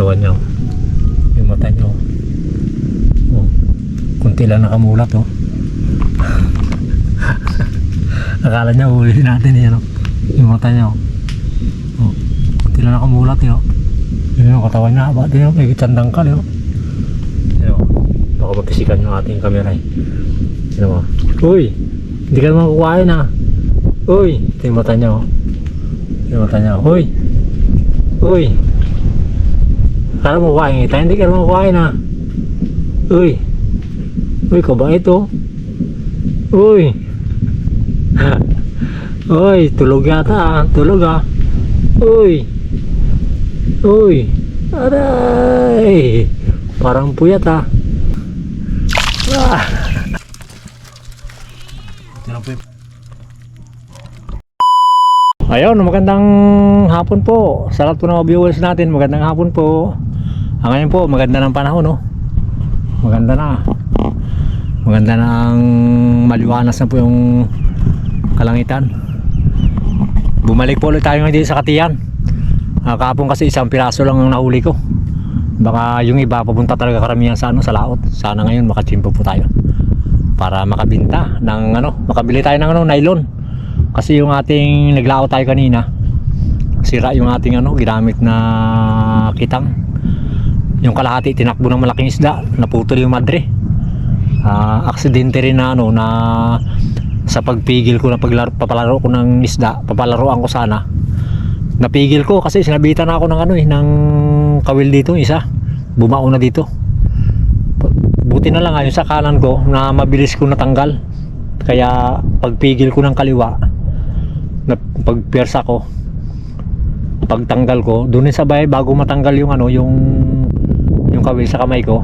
katawan niya. oh. Yung mata niya. oh. Oh. Kunti lang nakamulat oh. Akala niya huli natin yan oh. Yung mata niya oh. Oh. Kunti lang nakamulat eh oh. Yun yung katawan niya. Ba't yun? May tandang ka oh. Yan oh. Baka mapisikan yung ating camera eh. Yan mo. Uy! Hindi ka naman kukuhain ah. Uy! Ito yung mata niya oh. Yung mata niya. Uy! Uy! Akala mo kuhain kita? Hindi ka naman kuhain ah. Uy! Uy, kabait oh. Uy! Uy, tulog yata ah. Tulog ah. Uy! Uy! Aray! Parang puyat ah. Ah! Ayun, magandang hapon po. Sa lahat po ng viewers natin, magandang hapon po. Ah, ngayon po, maganda ng panahon, no? Maganda na. Maganda na ang maliwanas na po yung kalangitan. Bumalik po ulit tayo ngayon sa Katiyan. Ah, kasi isang piraso lang ang nahuli ko. Baka yung iba papunta talaga karamihan sa ano sa laot. Sana ngayon makachimpo po tayo para makabinta ng ano, makabili tayo ng ano, nylon. Kasi yung ating naglao tayo kanina, sira yung ating ano, ginamit na kitang. Yung kalahati tinakbo ng malaking isda, naputol yung madre. Ah, aksidente rin na ano na sa pagpigil ko na paglaro, papalaro ko ng isda, papalaruan ko sana. Napigil ko kasi sinabitan na ako ng ano eh, ng kawil dito, isa. Bumao na dito. Buti na lang nga yung sa kanan ko na mabilis ko natanggal. Kaya pagpigil ko ng kaliwa, na pagpersa ko, pagtanggal ko, doon sa sabay bago matanggal yung ano, yung yung kawil sa kamay ko.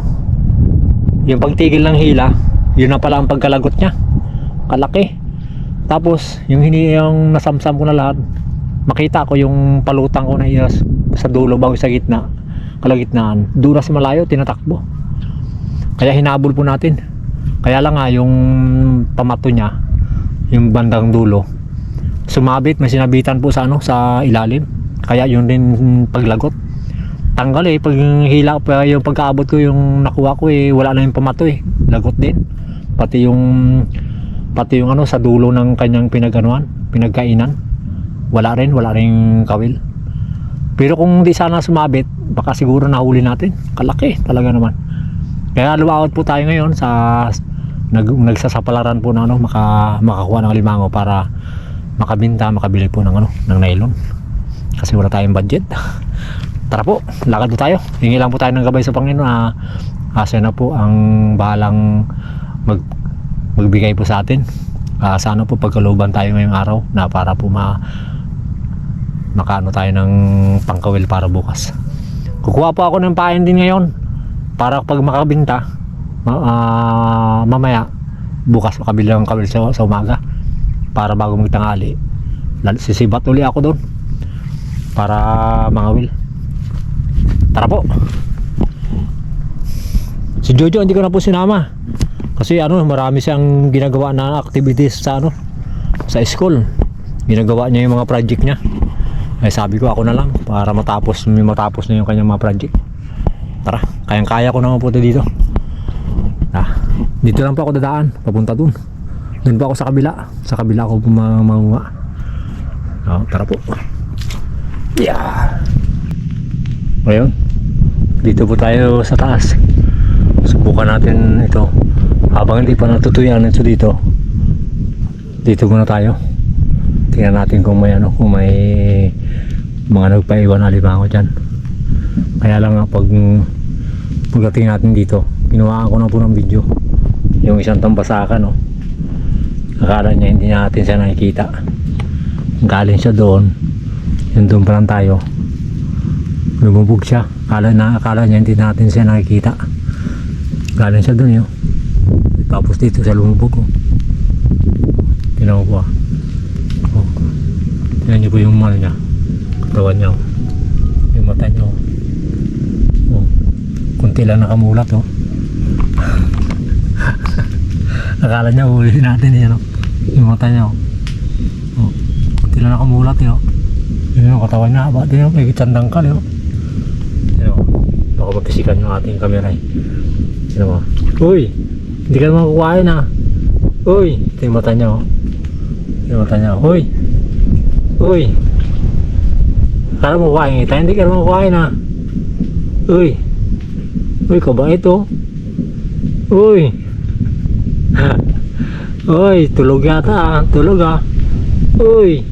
Yung pagtigil ng hila, yun na pala ang pagkalagot niya. Kalaki. Tapos, yung hini yung nasamsam ko na lahat, makita ko yung palutang ko na inas sa dulo bago sa gitna, kalagitnaan. Doon na malayo, tinatakbo. Kaya hinabol po natin. Kaya lang nga yung pamato niya, yung bandang dulo, sumabit, may sinabitan po sa ano, sa ilalim. Kaya yun din paglagot. Tanggal eh, pag hila pa yung pagkaabot ko yung nakuha ko eh, wala na yung pamato eh. Lagot din. Pati yung pati yung ano sa dulo ng kanyang pinaganuan, pinagkainan. Wala rin, wala rin kawil. Pero kung di sana sumabit, baka siguro nahuli natin. Kalaki talaga naman. Kaya lumaot po tayo ngayon sa nag, nagsasapalaran po ng ano, maka, makakuha ng limango para makabinta, makabili po ng ano, ng nylon. Kasi wala tayong budget. Tara po, lakad po tayo. Hingi lang po tayo ng gabay sa Panginoon na asa na po ang balang mag, magbigay po sa atin. Ah, sana po pagkaluban tayo ngayong araw na para po ma makaano tayo ng pangkawil para bukas. Kukuha po ako ng pain din ngayon para pag makabinta ma- ah, mamaya bukas makabili ng kawil sa, sa umaga para bago magtangali sisibat uli ako doon para mangawil tara po. Si Jojo hindi ko na po sinama. Kasi ano marami siyang ginagawa na activities sa ano sa school. Ginagawa niya yung mga project niya. Ay sabi ko ako na lang para matapos matapos na yung kanyang mga project. Tara kayang kaya ko naman po ito dito. Ah, dito lang po ako dadaan papunta dun. Dun po ako sa kabila. Sa kabila ako pumangunga oh, tara po. Yeah. Ngayon dito po tayo sa taas. Subukan natin ito. Habang hindi pa natutuyan ito dito dito muna tayo. Tingnan natin kung may ano kung may mga nagpaiwan na limango dyan. Kaya lang nga pag pagdating natin dito ginawa ko na po ng video. Yung isang tambasakan no? Akala niya hindi natin siya nakikita. Galing siya doon. Yung doon pa lang tayo lumubog siya akala, na, akala niya hindi natin siya nakikita galing siya doon yun tapos dito sa lumubog ko tinaw ko ah oh. tingnan niyo po yung mal niya katawan niya oh. yung mata niya oh. oh. kunti lang nakamulat oh akala niya huli natin yan oh. yung mata niya oh. oh. kunti lang nakamulat eh oh. yun yung katawan niya ba din oh. may tandang kal eh oh. Oh. mapisikan yung ating camera eh. Sino mo? Uy! Hindi ka naman kukuhain ah. Uy! Ito yung mata niya oh. Ito mata niya. Uy! Uy! Akala mo kuhain kita, hindi ka naman kuhain ah. Uy! Uy, kabait oh. Uy! Uy, tulog yata ah. Tulog ah. Uy!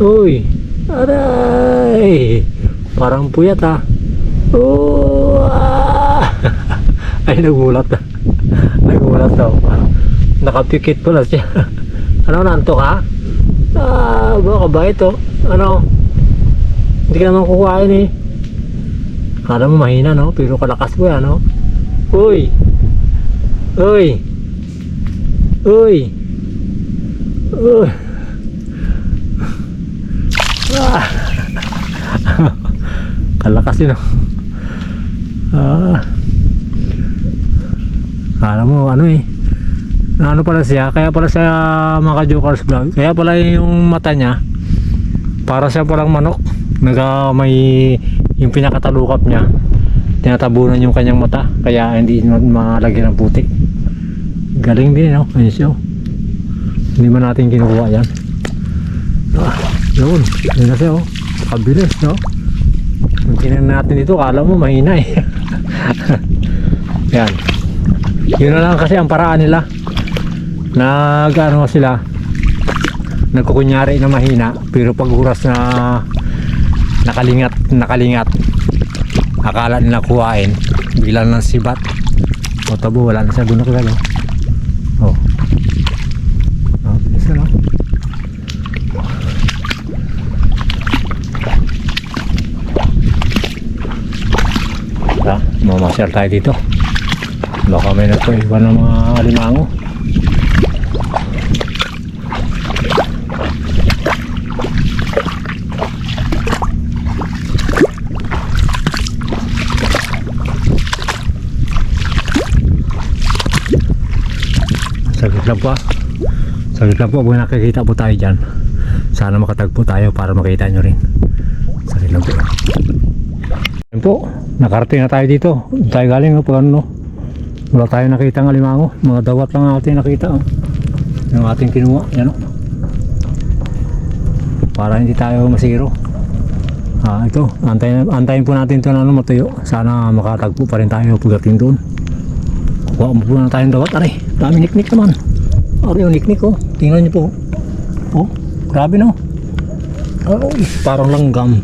Uy! Aray! Parang puyat ah. Oh! Ay, nagulat na. nagulat daw. Nakapikit pala siya. ano, nanto ka? Ah, baka ba ito? Ano? Hindi ka naman kukuhain eh. Kala mo mahina no? Pero kalakas ko yan no? Uy! Uy! Uy! Uy! Ah! kalakas yun no? Ah! Kala mo ano eh. Ano pala siya? Kaya pala siya mga jokers vlog. Kaya pala yung mata niya para siya palang manok. Naga may yung pinakatalukap niya. Tinatabunan yung kanyang mata. Kaya hindi ma- malagyan ng putik. Galing din no? Ayun siya. oh. Hindi man natin kinukuha yan. Ah, yun. Yun na siya oh. Kabilis no? Kung tinan natin ito, kala mo mahina eh. yan. Yun na lang kasi ang paraan nila. Nag ano sila. Nagkukunyari na mahina. Pero pag oras na nakalingat, nakalingat. Akala nila kuhain. Bigla ng sibat. O tabo, wala na siya doon nakagalo. Oh. Oh, isa lang. Ha, mamasyal tayo dito. Baka may nagpaiwan ng mga alimango. Saglit lang po ah. Saglit lang po, kung nakikita po tayo dyan. Sana makatagpo tayo para makita nyo rin. Saglit lang po. Yan po, nakarating na tayo dito. Doon tayo galing no, pag ano, no. Wala tayo nakita ng alimango. Mga dawat lang ang ating nakita. Oh. Yung ating kinuha. Yan o. Para hindi tayo masiro. Ah, ito. Antayin, antayin po natin ito na ano, matuyo. Sana makatagpo pa rin tayo pagdating doon. Kuha mo po na tayong dawat. Aray, dami niknik naman. Aray, yung niknik oh. Tingnan niyo po. Oh, grabe no. Oh, parang langgam.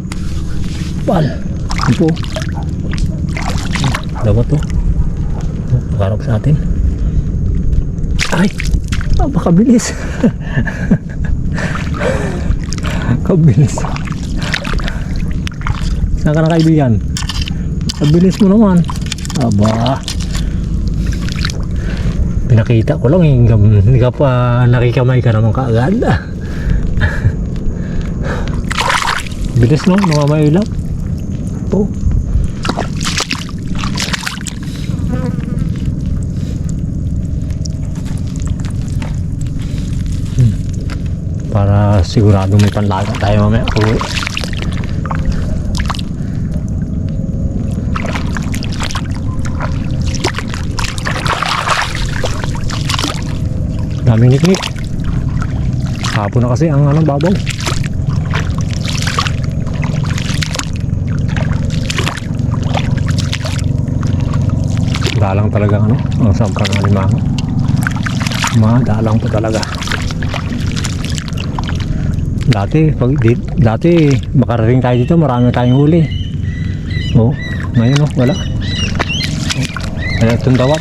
Pal. Yan po. Dawat to. Nakarap sa atin. Ay, napakabilis. Kabilis. Saan ka na kaibigan? Kabilis mo naman. Aba. Pinakita ko lang, eh, hindi ka pa nakikamay ka naman kaagad. Bilis no, namamay lang. Oh. Hmm. Para sigurado may panlaga tayo mamaya. Uwi. Daming niknik. Hapon na kasi ang anong babaw. Dalang talaga ano, ang sampang ng limango. Mga dalang po talaga. Dati, pag di, dati makarating tayo dito, marami tayong huli. Oh, ngayon oh, wala. Oh, kaya itong dawat.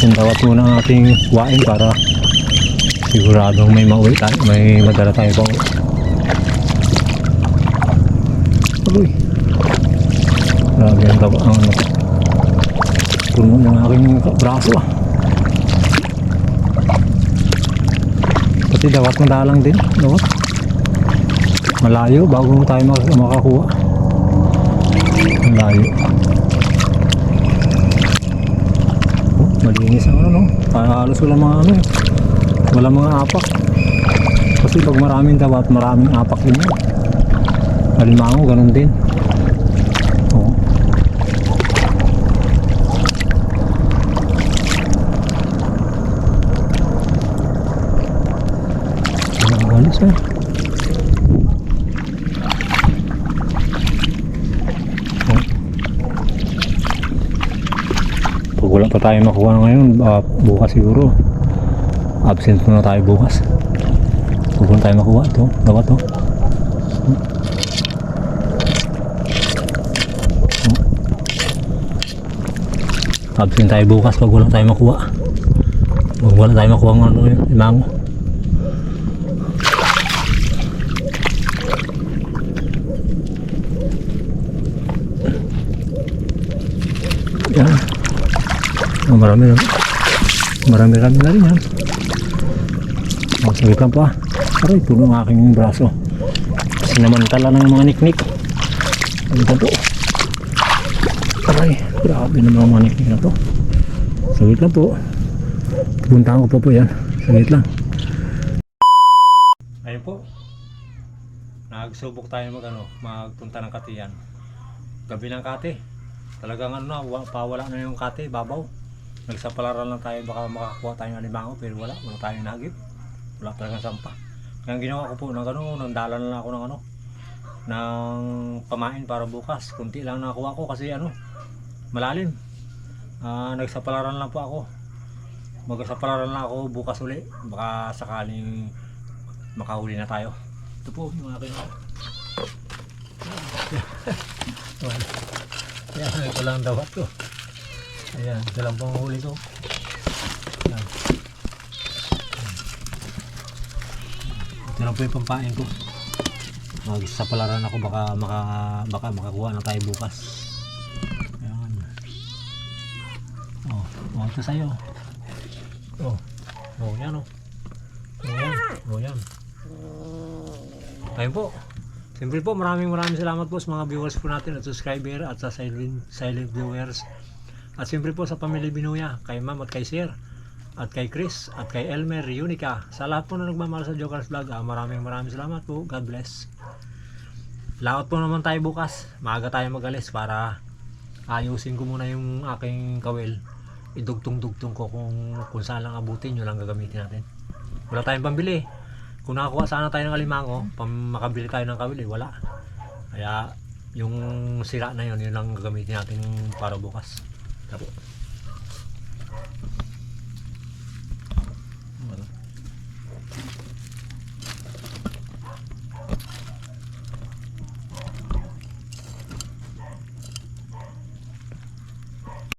Itong dawat muna ang ating wain para siguradong may mauwi tayo, may madala tayo pa uwi. Grabe ang ang ano. Puno ng aking braso ah. Pati dawat ng dalang din. Dawat. Malayo bago tayo mak- makakuha. Malayo. Oh, malinis ang ano no. Halos wala mga ano eh. Wala mga apak. Kasi pag maraming dawat, maraming apak din yan. Alimango, ganun din. To. Oh. Pag wala pa tayo makuha ngayon, baka bukas siguro. Absent muna tayo bukas. Pag wala tayo makuha ito, gawa to. Absent tayo bukas pag wala tayo makuha. Pag wala tayo makuha ng ano yun, imango. Yan. Oh, marami na. Marami rami na rin yan. Oh, sagit lang pa. Aray, puno ang aking braso. Sinamantala ng mga niknik. Pa po? Aray, grabe naman ang mga niknik na to. Sagit lang po. Puntahan ko pa po yan. Sagit lang. Ayun po. Nagsubok tayo mag ano, magpunta ng katiyan. Gabi ng kate. Talagang ano na, wa- pawala na yung kate, babaw. Nagsapalaran lang tayo, baka makakuha tayo ng alimango, pero wala, wala tayong nagip. Wala talagang sampa. Kaya ginawa ko po, ng ano, nang dala na ako ng ano, ng pamain para bukas. Kunti lang nakuha ko kasi ano, malalim. Ah, nagsapalaran lang po ako. Magsapalaran lang ako bukas uli. Baka sakaling makahuli na tayo. Ito po yung aking Wala. Ayan, ito lang daw ito. Ayan, ito lang pong huli ko. Ayan. Ito lang po yung pampain ko. Magsapalaran ako baka maka, baka makakuha na tayo bukas. Ayan. Oh, oh ito sa'yo. Oh, oh yan oh. Oh yan, oh yan. Ayun po. Siyempre po, maraming maraming salamat po sa mga viewers po natin at subscriber at sa silent, silent viewers. At siyempre po sa pamilya Binuya, kay Ma'am at kay Sir, at kay Chris, at kay Elmer, Unica. Sa lahat po na nagmamahal sa Jokers Vlog, ah, maraming maraming salamat po. God bless. Laot po naman tayo bukas. Maaga tayo magalis para ayusin ko muna yung aking kawil. Idugtong-dugtong ko kung, kung saan lang abutin, yun lang gagamitin natin. Wala tayong pambili. Kung nakakuha sana tayo ng alimango, pam makabili tayo ng kawil, eh, wala. Kaya yung sira na yun, yun lang gagamitin natin para bukas. Tapo.